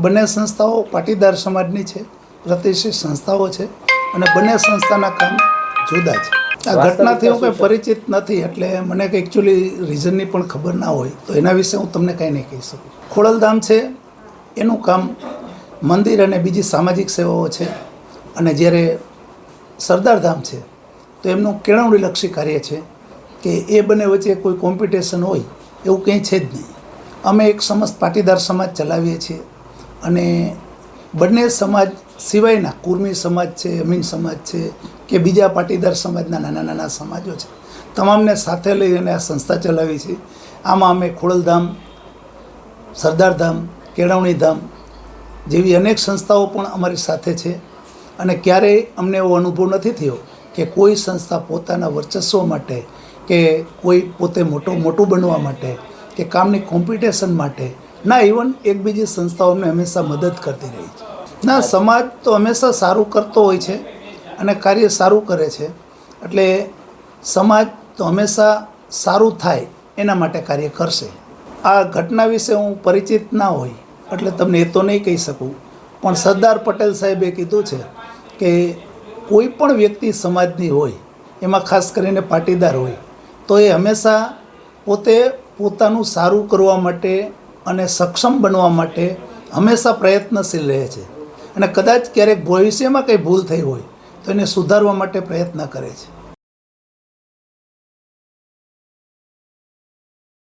બંને સંસ્થાઓ પાટીદાર સમાજની છે પ્રતિષ્ઠિત સંસ્થાઓ છે અને બંને સંસ્થાના કામ જુદા છે. આ ઘટનાથી હું કંઈ પરિચિત નથી એટલે મને કંઈ એકચ્યુઅલી રીઝનની પણ ખબર ના હોય તો એના વિશે હું તમને કંઈ નહીં કહી શકું. ખોડલધામ છે એનું કામ મંદિર અને બીજી સામાજિક સેવાઓ છે અને જ્યારે સરદારધામ છે તો એમનું કેળવણીલક્ષી કાર્ય છે કે એ બંને વચ્ચે કોઈ કોમ્પિટિશન હોય એવું કંઈ છે જ નહીં. અમે એક સમસ્ત પાટીદાર સમાજ ચલાવીએ છીએ. અને બંને સમાજ સિવાયના કુર્મી સમાજ છે, અમીન સમાજ છે કે બીજા પાટીદાર સમાજના નાના નાના સમાજો છે, તમામને સાથે લઈ અને આ સંસ્થા ચલાવી છે. આમાં અમે ખોડલધામ, સરદારધામ, કેળવણીધામ જેવી અનેક સંસ્થાઓ પણ અમારી સાથે છે અને ક્યારેય અમને એવો અનુભવ નથી થયો કે કોઈ સંસ્થા પોતાના વર્ચસ્વ માટે કે કોઈ પોતે મોટો, મોટું બનવા માટે કે કામની કોમ્પિટિશન માટે ના ઇવન એકબીજી સંસ્થાઓ અમને હંમેશા મદદ કરતી રહી છે. ના, સમાજ તો હંમેશા સારું કરતો હોય છે અને કાર્ય સારું કરે છે. એટલે સમાજ તો હંમેશા સારું થાય એના માટે કાર્ય કરશે. આ ઘટના વિશે હું પરિચિત ના હોય એટલે તમને એ તો નહીં કહી શકું. પણ સરદાર પટેલ સાહેબે કીધું છે કે કોઈ પણ વ્યક્તિ સમાજની હોય, એમાં ખાસ કરીને પાટીદાર હોય, તો એ હંમેશા પોતે પોતાનું સારું કરવા માટે અને સક્ષમ બનવા માટે હંમેશા પ્રયત્નશીલ રહે છે. અને કદાચ ક્યારેક ભવિષ્યમાં કંઈ ભૂલ થઈ હોય તો એને સુધારવા માટે પ્રયત્ન કરે છે.